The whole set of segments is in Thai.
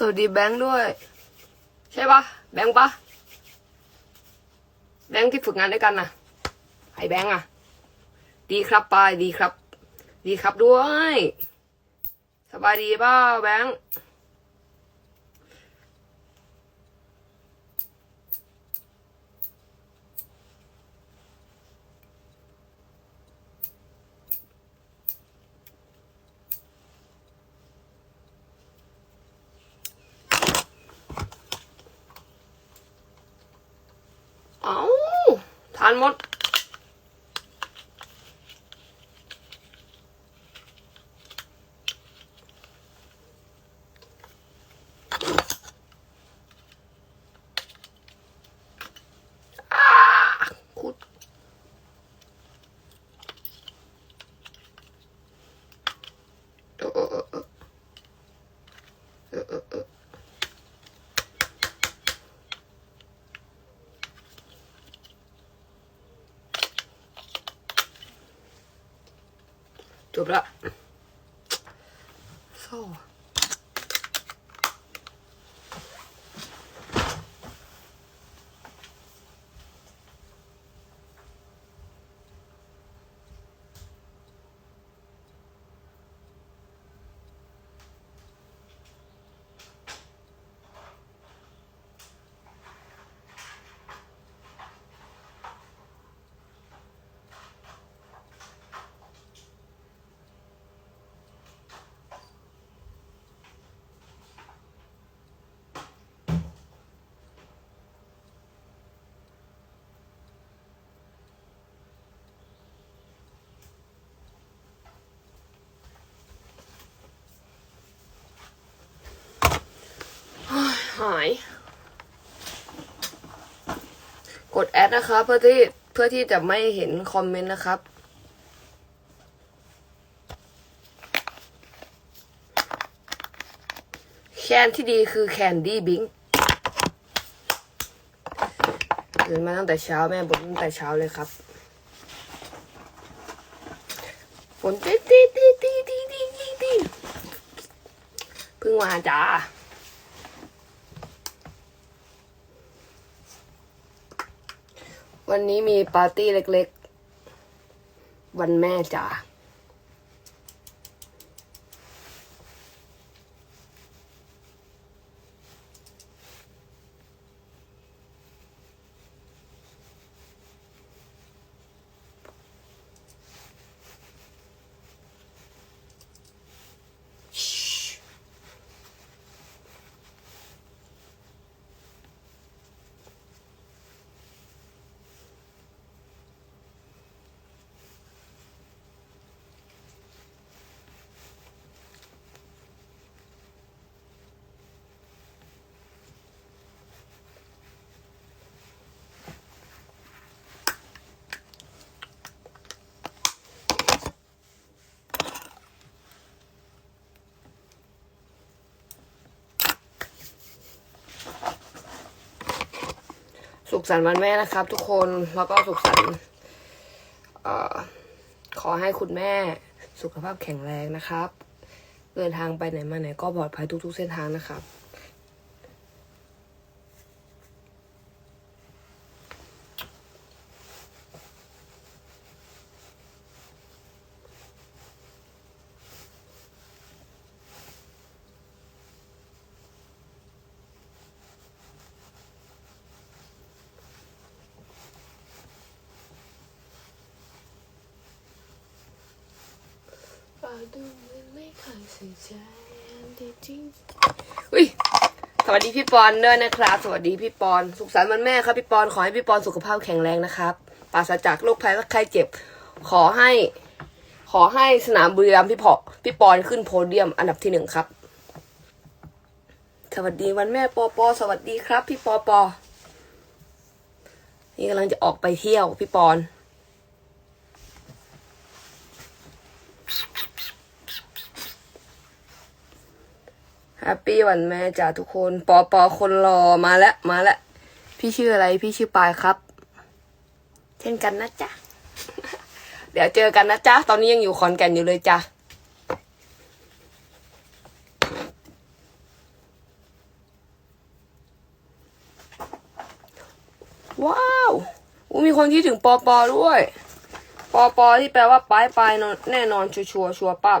สวัสดีแบงค์ด้วย ใช่ปะแบงค์ปะแบงค์ที่ฝึกงานด้วยกันนะไอแบงค์อะดีครับปายดีครับ ดีครับด้วย สบายดีเปล่าแบงค์ Anmut Dobra. Co? าย กดแอดนะครับเพื่อที่เพื่อที่จะไม่เห็นคอมเมนต์นะครับ แคนที่ดีคือแคนดี้บิงตื่นมาตั้งแต่เช้าแม่บ่นตั้งแต่เช้าเลยครับฝนตีตีตีตีตีตีตีเพึ่งมาจ้า วันนี้มีปาร์ตี้เล็กๆ วันแม่จ๋า สุขสันต์วันแม่นะครับ ทุกคนแล้วก็สุขสันต์ขอให้คุณแม่สุขภาพแข็งแรงนะครับ เดินทางไปไหนมาไหนก็ปลอดภัยทุก ๆ เส้นทางนะครับ อุ้ยสวัสดีพี่ปอนด้วยนะครับ สวัสดีพี่ปอนสุขสันต์วันแม่ครับพี่ปอนขอให้พี่ปอนสุขภาพแข็งแรงนะครับปราศจากโรคภัยและไข้เจ็บ ขอให้ ขอให้สนามบุรีรัมย์พี่พอพี่ปอนขึ้นโพเดียมอันดับที่หนึ่งครับ สวัสดีวันแม่ปอปอสวัสดีครับ พี่ปอปอนี่กำลังจะออกไปเที่ยวพี่ปอน แฮปปี้วันแม่จ้าทุกคน ปอปอคนรอมาแล้วมาแล้ว พี่ชื่ออะไรพี่ชื่อปายครับ เช่นกันนะจ๊ะ เดี๋ยวเจอกันนะจ๊ะ ตอนนี้ยังอยู่คอนแก่นอยู่เลยจ้ะว้าวมีคนที่ถึงปอปอด้วย ปอปอที่แปลว่าปลายปลายแน่นอนชัวชัวชัวปับ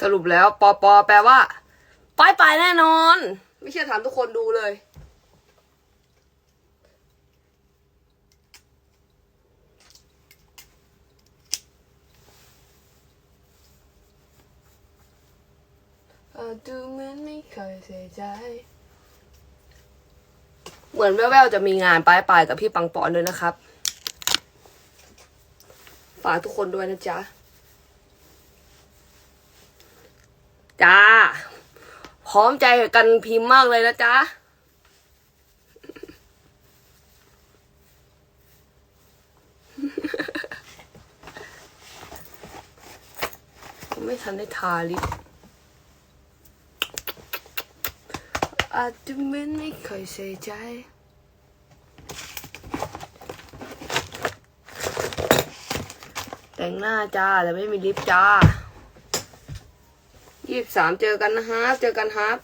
สรุปแล้วปอปอแปลว่าปลายปลายแน่นอน ไม่เชื่อถามทุกคนดูเลยเออดูเหมือนไม่เคยเสียใจ เหมือนแว่วๆจะมีงานปลายปลายกับพี่ปังปอนด้วยนะครับ ฝากทุกคนด้วยนะจ๊ะ จ้า พร้อมใจกันพิมพ์มากเลยนะจ๊ะไม่ทันได้ทาลิปอาจจะเหมือนไม่เคยใส่ใจแต่งหน้าจ้าแต่ไม่มีลิปจ้า ยี่สิบสามเจอกันนะฮะเจอกันครับ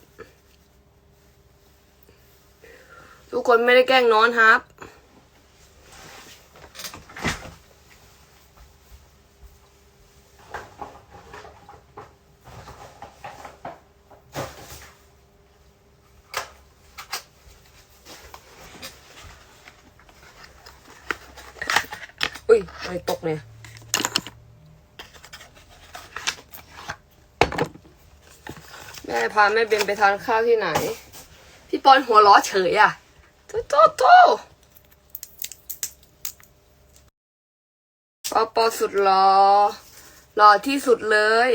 ทุกคนไม่ได้แกล้งนอนครับอุ้ยอะไรตกเนี่ย ม่พาแม่เบนไปทานข้าวที่ไหน พี่ปอนหัวล้อเฉยอะโตโตโตปอปอสุดหลอหล่อที่สุดเลย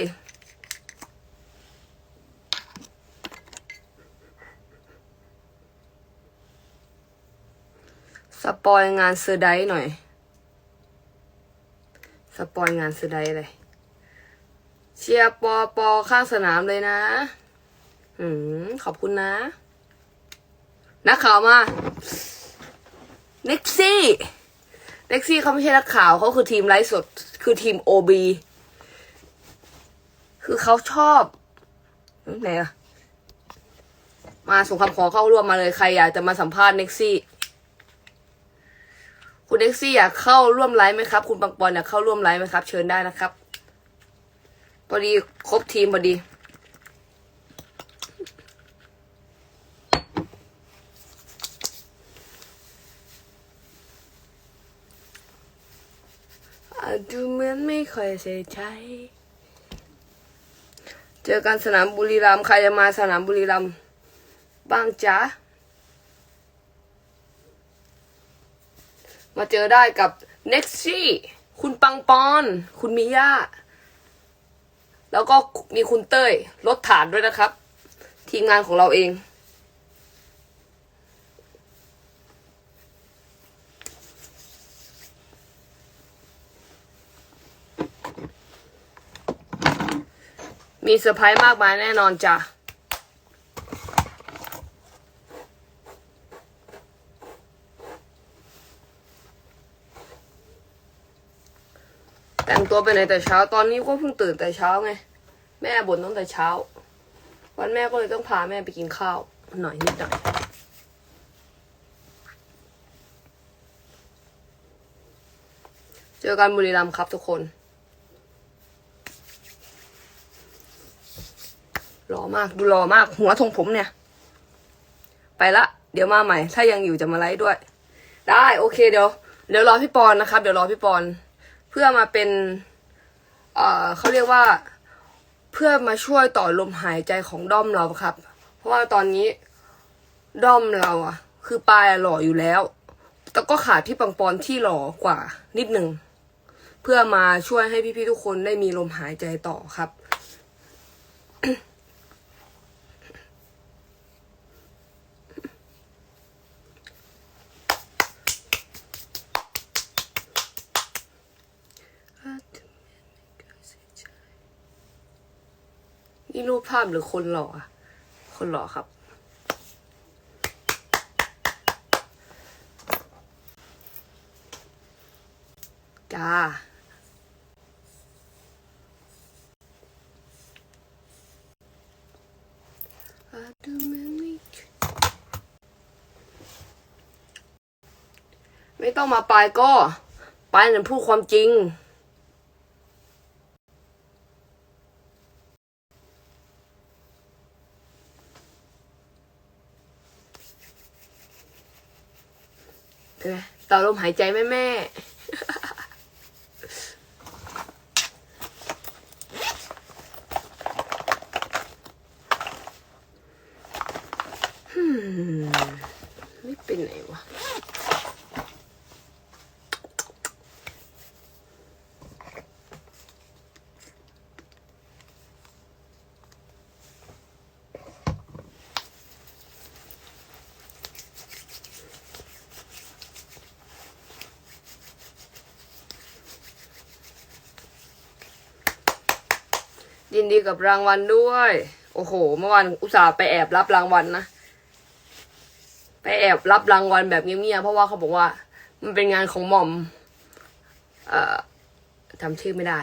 สปอยงานเซอร์ไดหน่อย สปอยงานเซอร์ไดเลย เชียร์ปอปอข้างสนามเลยนะ อืมขอบคุณนะ นักข่าวมาเน็กซี่เน็กซี่เขาไม่ใช่นักข่าวเขาคือทีมไลฟ์สด คือทีมโอบีคือเขาชอบไหนอะมาส่งคำขอเข้าร่วมมาเลยใครอยากจะมาสัมภาษณ์เน็กซี่ คุณเน็กซี่อยากเข้าร่วมไลฟ์ไหมครับ คุณปังปอนอยากเข้าร่วมไลฟ์ไหมครับ เชิญได้นะครับพอดีครบทีมพอดี ดูเหมือนไม่ค่อยใส่ใจ เจอกันสนามบุรีรัมย์ใครจะมาสนามบุรีรัมย์บ้างจ๊ะ มาเจอได้กับเน็กซี่ คุณปังปอน คุณมิย่าแล้วก็มีคุณเต้ย รถฐานด้วยนะครับ ทีมงานของเราเอง มีเซอร์ไพรส์มากมายแน่นอนจ้ะแต่งตัวไปไหนแต่เช้าตอนนี้ก็เพิ่งตื่นแต่เช้าไง แม่บ่นตั้งแต่เช้า วันแม่ก็เลยต้องพาแม่ไปกินข้าว หน่อยนิดหน่อยเจอกันบุรีรัมย์ครับทุกคน หล่อ มาก ดูหล่อมาก หัวทรงผมเนี่ย ไปละ เดี๋ยวมาใหม่ ถ้ายังอยู่จะมาไลฟ์ด้วย ได้โอเคเดี๋ยวเดี๋ยวรอพี่ปอนนะครับ เดี๋ยวรอพี่ปอนเพื่อมาเป็น เอ่อเขาเรียกว่า เพื่อมาช่วยต่อลมหายใจของด้อมเราครับ เพราะว่าตอนนี้ด้อมเราอะคือปลายหล่ออยู่แล้ว แต่ก็ขาดพี่ปังปอนที่หล่อกว่านิดหนึ่ง เพื่อมาช่วยให้พี่ๆทุกคนได้มีลมหายใจต่อครับ นี่รูปภาพหรือคนหล่อคนหล่อครับ จ้าไม่ต้องมาปลายก็ปลายนั่นพูดความจริง เห็นไหม ต่อลมหายใจแม่แม่ ฮึ่มไม่เป็นไหนวะ ยินดีกับรางวัลด้วย โอ้โห เมื่อวานอุตส่าห์ไปแอบรับรางวัลนะ ไปแอบรับรางวัลแบบเงียบๆ เพราะว่าเขาบอกว่า มันเป็นงานของหม่อม เอ่อจำชื่อไม่ได้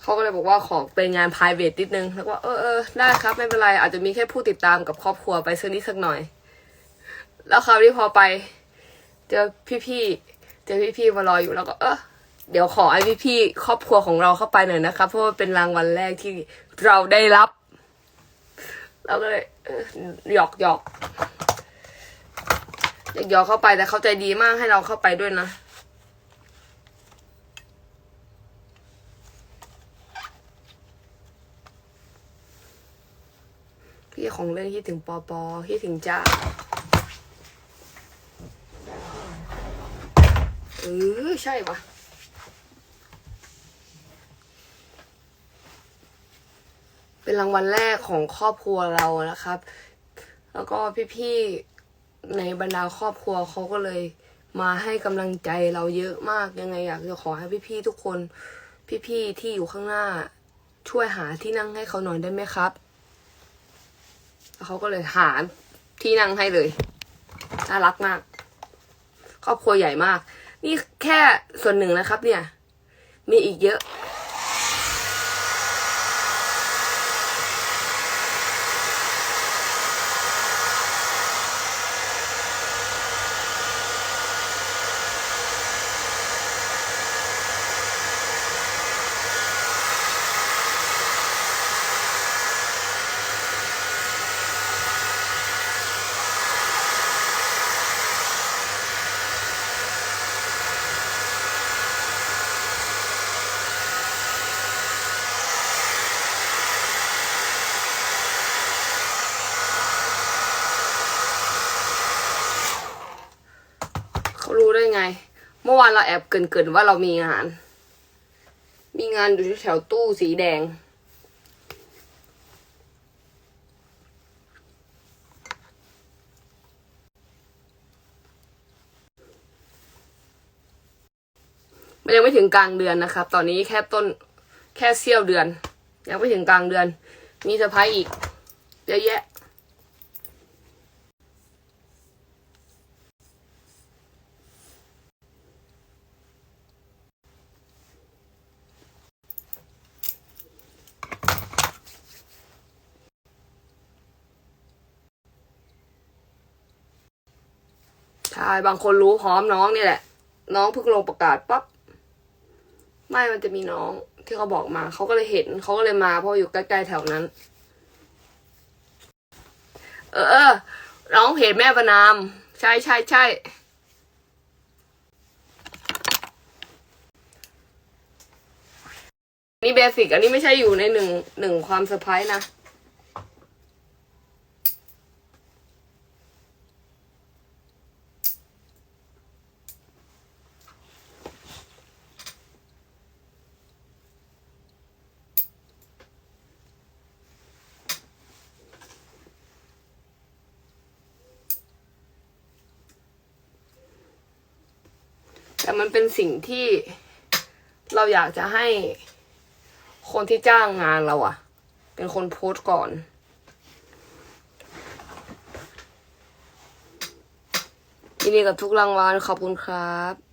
เขาก็เลยบอกว่าขอเป็นงาน p r i v a t นิดนึง แล้วก็เออเออได้ครับไม่เป็นไร อาจจะมีแค่ผู้ติดตามกับครอบครัวไปสักนิดสักหน่อย แล้วคราวนี้พอไป เจอพี่ๆ เจอพี่ๆมารออยู่แล้วก็เออ เดี๋ยวขอไอพี่พี่ครอบครัวของเราเข้าไปหน่อยนะครับเพราะว่าเป็นรางวัลแรกที่เราได้รับ เราก็เลยหยอกหยอกหยอกหยอกเข้าไปแต่เขาใจดีมากให้เราเข้าไปด้วยนะพี่ของเล่นคิดถึงปอปอคิดถึงจ้าเออใช่ปะ เป็นรางวัลแรกของครอบครัวเรานะครับ แล้วก็พี่ๆในบรรดาครอบครัวเขาก็เลยมาให้กำลังใจเราเยอะมากยังไงอยากจะขอให้พี่ๆทุกคน พี่ๆที่อยู่ข้างหน้า ช่วยหาที่นั่งให้เขาหน่อยได้ไหมครับแล้วเขาก็เลยหาที่นั่งให้เลยน่ารักมาก ครอบครัวใหญ่มาก นี่แค่ส่วนหนึ่งนะครับ เนี่ย มีอีกเยอะ เขารู้ได้ไง เมื่อวานเราแอบเกินๆว่าเรามีงาน มีงานอยู่แถวตู้สีแดง มันยังไม่ถึงกลางเดือนนะครับ ตอนนี้แค่ต้นแค่เสี้ยวเดือน ยังไม่ถึงกลางเดือน มีเซอร์ไพรส์อีกเยอะแยะ ใช่บางคนรู้พร้อมน้องเนี่ยแหละ น้องเพิ่งลงประกาศปั๊บไม่มันจะมีน้องที่เขาบอกมาเขาก็เลยเห็นเขาก็เลยมาเพราะอยู่ใกล้ๆแถวนั้น เออเออน้องเพจแม่ประนาม ใช่ใช่ใช่นี่เบสิกอันนี้ไม่ใช่อยู่ในหนึ่งหนึ่งความเซอร์ไพรส์นะ เป็นสิ่งที่เราอยากจะให้คนที่จ้างงานเราอะเป็นคนโพสต์ก่อน ยินดีกับทุกรางวัลขอบคุณครับ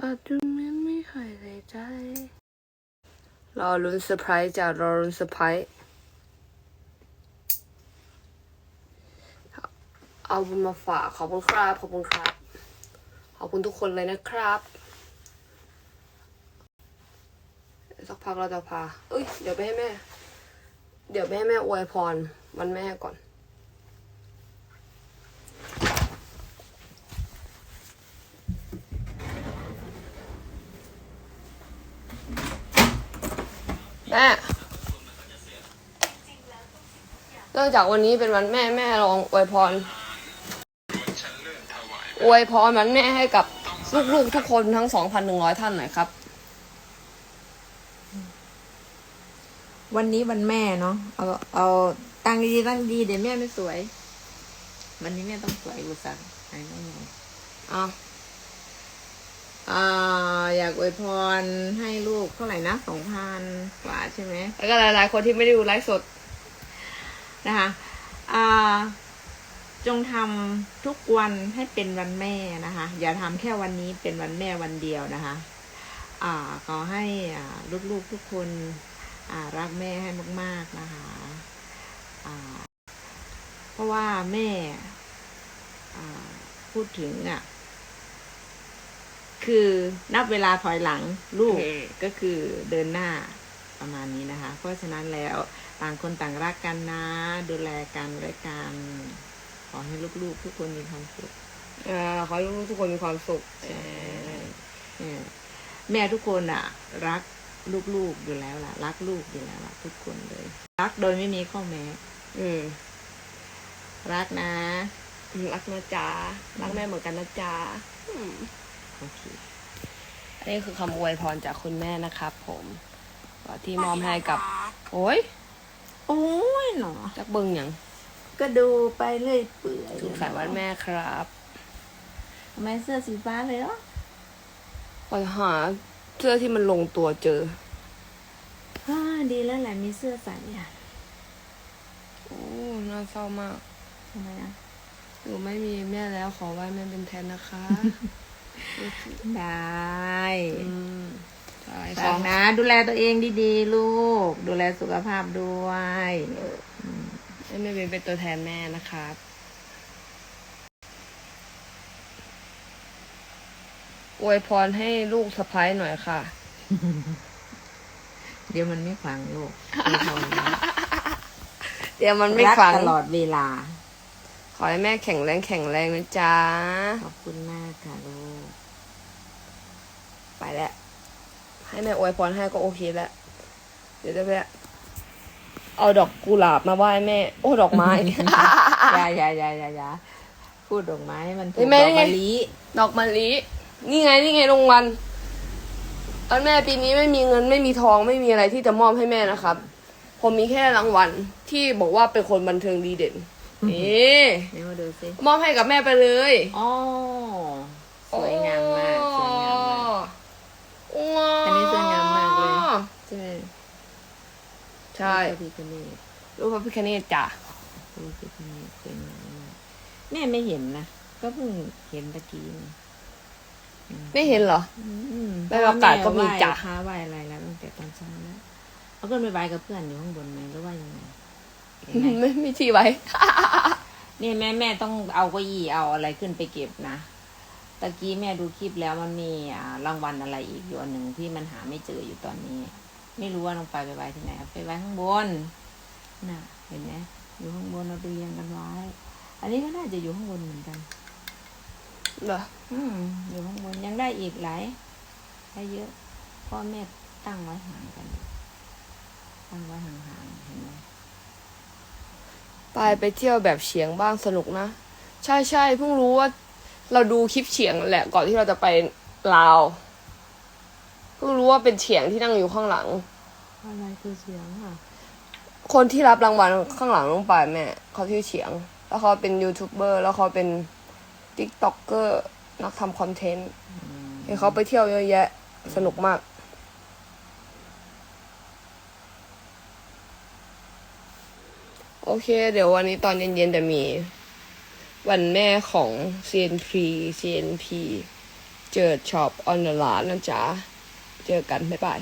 อาจจะไม่ไม่เคยใส่ใจ รอลุ้นเซอร์ไพรส์จ้ะรอลุ้นเซอร์ไพรส์เอาบุญมาฝากขอบคุณครับ ขอบคุณครับ ขอบคุณทุกคนเลยนะครับ สักพักเราจะพา เอ้ย เดี๋ยวไปให้แม่ เดี๋ยวไปให้แม่อวยพรวันแม่ก่อน แม่เนื่องจากวันนี้เป็นวันแม่แม่ลองอวยพรอวยพรวันแม่ให้กับลูกๆทุกคนทั้ง 2,100 ท่านหน่อยครับ วันนี้วันแม่เนาะเอาเอาตั้งดีๆตั้งดีเดี๋ยวแม่ไม่สวย วันนี้แม่ต้องสวยอุตส่าห์หายไม่หมดอ้าวอ่า อยากอวยพรให้ลูกเท่าไหร่นะสองพันกว่าใช่ไหมแล้วก็หลาย ๆ คนที่ไม่ได้ดูไลฟ์สดนะคะจงทำทุกวันให้เป็นวันแม่นะคะ อย่าทำแค่วันนี้เป็นวันแม่วันเดียวนะคะอ่าขอให้ลูก ๆ ทุกคนรักแม่ให้มาก ๆ นะคะเพราะว่าแม่พูดถึงอะ คือนับเวลาถอยหลังลูกอืมก็คือเดินหน้าประมาณนี้นะคะ เพราะฉะนั้นแล้วต่างคนต่างรักกันนะ ดูแลกันและกันขอให้ลูกๆ ทุกคนมีความสุขเอ่อขอให้ลูกๆทุกคนมีความสุขเอ่อเนี่ยแม่ทุกคนอะ รักลูกๆอยู่แล้วล่ะ รักลูกอยู่แล้วล่ะ ทุกคนเลย รักโดยไม่มีข้อแม้ อืม รักนะ รักนะจ๊ะรักแม่เหมือนกันนะจ๊ะอืม โอเคอันนี้คือคำอวยพรจากคุณแม่นะครับผมก็ที่มอบให้กับ โอ้ยโอ้ยเหรอจักเบิงอย่างก็ดูไปเรื่อยเปื่อยสุขสันต์วันแม่ครับทำไมเสื้อสีฟ้าเลยเหรอไปหาเสื้อที่มันลงตัวเจออ่าดีแล้วแหละมีเสื้อใส่อะโอ้น่าเศร้ามากทำไมอะหนูไม่มีแม่แล้วขอไหว้แม่เป็นแทนนะคะ ได้อืมใช่ฝากนะ ดูแลตัวเองดีๆ ลูก ดูแลสุขภาพด้วยให้แม่เป็นเป็นตัวแทนแม่นะครับอวยพรให้ลูกสะพ้ายหน่อยค่ะ เดี๋ยวมันไม่ฟังลูกไม่ทนนะเดี๋ยวมันไม่รักฟังตลอดเวลาข อให้แม่แข็งแรงแข็งแรงนะจ๊ะ ขอบคุณมากค่ะลูก ไปแล้ว ให้แม่อวยพรให้ก็โอเคแล้ว เดี๋ยวจะไปเอาดอกกุหลาบมาไหว้แม่ โอ้ดอกไม้ อย่าอย่าอย่าอย่าอย่าพูดดอกไม้มันถูเห็กนไหมดอกมะลิดอกมะลิ นี่ไงนี่ไงรางวัลวันแม่ปีนี้ไม่มีเงินไม่มีทองไม่มีอะไรที่จะมอบให้แม่นะครับ ผมมีแค่รางวัลที่บอกว่าเป็นคนบันเทิงดีเด่น นี่เดี๋ยวมาดูสิมอบให้กับแม่ไปเลยอ๋อสวยงามมากสวยงามมากโอ้อันนี้สวยงามมากเลยใช่ไหมใช่พระพิคเนตรูปพระพิคเนตจ้ะพระพิคเนตสวยงามมากแม่ไม่เห็นนะก็เพิ่งเห็นตะกี้นี่ไม่เห็นเหรออืมไม่มีโอกาสก็มีจ้ะเพราว่าแม่ไหว้พระไหว้อะไรแล้วตั้งแต่ตอนเช้าแล้วเอาขึ้นไปไหว้กับเพื่อนอยู่ข้างบนไหมหรือว่ายังไงเห็น ไหมไม่ไม่ที่ไว้ นี่แม่แม่ต้องเอาเก้าอี้เอาอะไรขึ้นไปเก็บนะตะกี้แม่ดูคลิปแล้วมันมีอ่ารางวัลอะไรอีกอยู่อันหนึ่งที่มันหาไม่เจออยู่ตอนนี้ ไม่รู้ว่าน้องปายไปไว้ที่ไหนเอาไปไว้ข้างบนน่ะ เห็นไหมอยู่ข้างบนเราไปเรียงกันไว้ อันนี้ก็น่าจะอยู่ข้างบนเหมือนกันเหรออืมอยู่ข้างบนยังได้อีกหลายได้เยอะพ่อแม่ตั้งไว้ห่างกัน ตั้งไว้ห่างๆเห็นไหม ไปไปเที่ยวแบบเฉียงบ้างสนุกนะ ใช่ใช่เพิ่งรู้ว่า เราดูคลิปเฉียงแหละก่อนที่เราจะไปลาวเพิ่งรู้ว่าเป็นเฉียงที่นั่งอยู่ข้างหลัง อะไรคือเสียงอะ คนที่รับรางวัลข้างหลังน้องปายแม่เขาชื่อเฉียง แล้วเขาเป็นยูทูบเบอร์แล้วเขาเป็นติ๊กต็อกเกอร์นักทำคอนเทนต์เห็นเขาไปเที่ยวเยอะแยะ สนุกมาก โอเค เดี๋ยววันนี้ตอนเย็นๆจะมี วันแม่ของ CNP CNP เจอช็อปออนไลน์นะจ๊ะ เจอกัน บ๊ายบาย